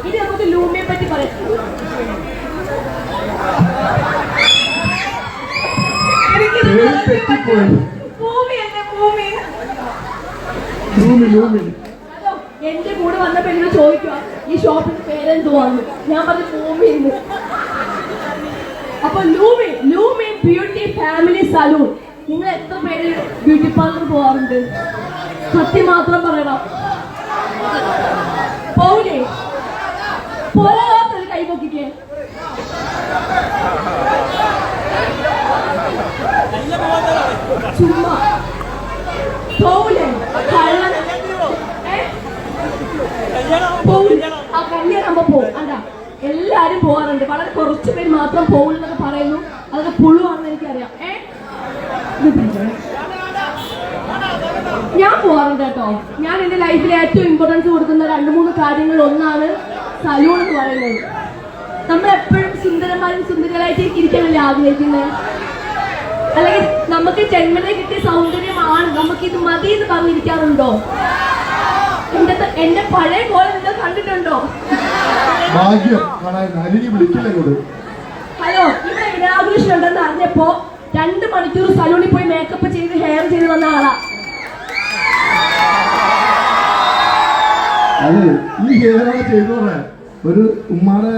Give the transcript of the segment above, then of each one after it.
ഇനി നമുക്ക് ലൂമിയെ പറ്റി പറയാം. എന്റെ കൂടെ വന്ന പെണ്ണിനെ ചോദിക്കുക ഈ ഷോപ്പിന്റെ പേരെന്തുവാന്ന്? ഞാൻ പറഞ്ഞു ഭൂമി അപ്പൊ ലൂമി ലൂമി ബ്യൂട്ടി ഫാമിലി സലൂൺ. നിങ്ങൾ എത്ര പേര് ബ്യൂട്ടി പാർലർ പോവാറുണ്ട്? സത്യം മാത്രം പറയണം പോവില്ലേ പോരാത്തൊരു കൈ പൊക്കിക്കേ ചുമ്മാ പോവില്ലേ എല്ലാരും പോവാറുണ്ട്. വളരെ കുറച്ചു പേര് മാത്രം പോകുന്നൊക്കെ പറയുന്നു. അതൊക്കെ പുഴുവാണെന്ന് എനിക്കറിയാം. ഞാൻ പോവാറുണ്ട് കേട്ടോ. ഞാൻ എന്റെ ലൈഫിൽ ഏറ്റവും ഇമ്പോർട്ടൻസ് കൊടുക്കുന്ന രണ്ട് മൂന്ന് കാര്യങ്ങൾ ഒന്നാണ് സലൂൺ എന്ന് പറയുന്നത്. നമ്മൾ എപ്പോഴും സുന്ദരന്മാരും സുന്ദരികളായിട്ട് ഇരിക്കാനല്ലേ ആഗ്രഹിക്കുന്നത്? അല്ലെങ്കിൽ നമുക്ക് ജന്മനെ കിട്ടിയ സൗന്ദര്യമാണ് നമുക്ക് ഇത് മതി എന്ന് പറഞ്ഞിരിക്കാറുണ്ടോ? എന്റെ എന്റെ പഴയ പോലെ നിങ്ങൾ കണ്ടിട്ടുണ്ടോ? ഹലോ ഇവിടെ ഇനാഗുറേഷൻ ഉണ്ടെന്ന് അറിഞ്ഞപ്പോ രണ്ട് മണിക്കൂർ സലൂണിൽ പോയി മേക്കപ്പ് ചെയ്ത് ഹെയർ ചെയ്ത് വന്ന ആളാ. അതെ ഈ ഹെയറാണ് ചെയ്തു ഒരു ഉമ്മാടെ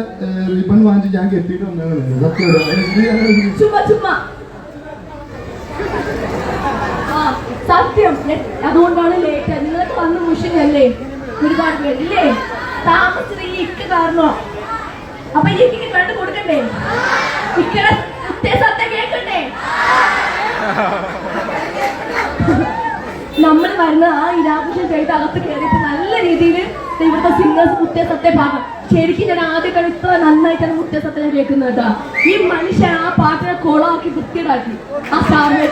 റിബൺ വാങ്ങിച്ച് ഞാൻ കെട്ടിയിട്ട് വന്നതാണ്. ചുമ്മാ ചുമ്മാ. ആ സത്യം. അതുകൊണ്ടാണ് ലേറ്റ് നിങ്ങൾക്ക് വന്ന് മുഷിനല്ലേ ഒരുപാട് പേര് ഇല്ലേ? താമസിച്ചത് ഈ ഇക്ക് കാരണോ? അപ്പൊ ഈ ഇക്കിക്ക് കണ്ടു കൊടുക്കണ്ടേ? ഇക്കടെ സത്യം കേൾക്കണ്ടേ? നമ്മൾ വരുന്ന ആ ഇരാഘോഷം ചെയ്ത് അകത്ത് കയറിയപ്പോ നല്ല രീതിയിൽ ഇവിടുത്തെ സിംഗേഴ്സ് മുത്തസത്തെ പാട്ട് ശരിക്കും ഞാൻ ആദ്യമായിട്ടാണ് ഇത്ര നന്നായിട്ടാണ് ഞാൻ കേൾക്കുന്നത് കേട്ടോ. ഈ മനുഷ്യൻ ആ പാട്ടിനെ കുളമാക്കി വൃത്തിയിടാക്കി ആ സാറിനെ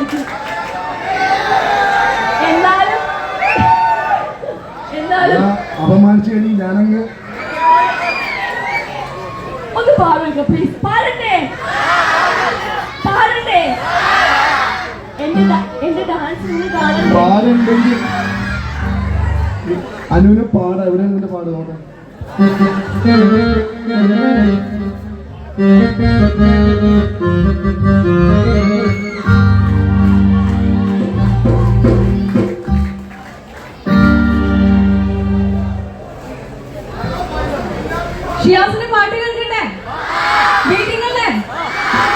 എന്നാലും എന്നാലും അപമാനിച്ചു കഴിഞ്ഞ് ഞാനങ്ങ് ഒന്ന് പാടുക പ്ലീസ് പാടണ്ടേ? പാടണ്ടേ? എന്റെ എന്റെ ഡാൻസ് പാടുണ്ടെങ്കിൽ അനുവിന് പാട എവിടെ നിന്റെ പാടുകോട്ടെ ഷിയാസിന്റെ പാട്ട് കേൾക്കണ്ടേ വെയിറ്റിംഗ് അല്ലേ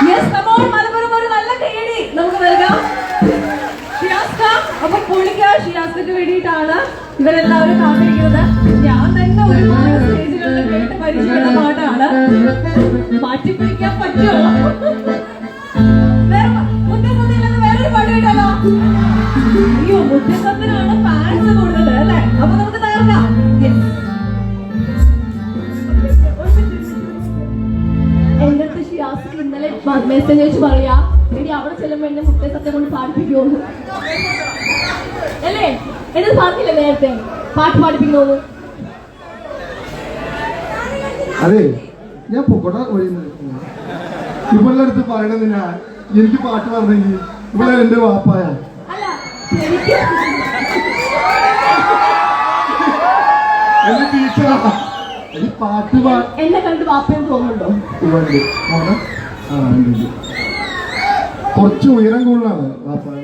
യെസ് കമോൺ മലപ്പുറം ഒരു നല്ല കൈയടി നമുക്ക് നൽകാം ഷിയാസ്ക അപ്പൊ പുള്ളിക്ക ഷിയാസ്കക്ക് വേണ്ടിയിട്ടാണ് ഇവരെല്ലാവരും കാത്തിരിക്കുന്നത്. ഞാൻ തന്നെ ഒരുപാട് സ്റ്റേജുകളിൽ കേട്ട് പരിചയമുള്ള പാട്ടാണ്. മാറ്റി പിടിക്കാൻ പറ്റുമോ വേറൊരു പാട്ട് കേട്ടാലോ? അയ്യോ മുത്തസത്തിനാണ് ഫാൻസ് കൂടുതൽ അല്ലേ? അപ്പൊ നമുക്ക് തകർക്കാം. മെസ്സേജ് അയച്ച് പറയാ ഇനി അവിടെ ചെല്ലുമ്പോ എന്നെ മുത്തേ സത്യം കൊണ്ട് പാടിപ്പിക്കുമോ അല്ലേ? എന്നത് പറഞ്ഞില്ല നേരത്തെ. പാട്ട് പാടിപ്പിക്കണോന്ന് അതെ ഞാൻ പൊക്കോട്ടെ ഇവളുടെ അടുത്ത് പറയണത് ഞാൻ. എനിക്ക് പാട്ട് പറഞ്ഞെങ്കിൽ ഇവിടെ എന്റെ വാപ്പായ. എന്റെ ടീച്ചറാ. ഈ പാട്ട് എന്നെ കണ്ട് വാപ്പയെന്ന് തോന്നുന്നുണ്ടോ. കുറച്ച് ഉയരം കൂടുതലാണ് വാപ്പായ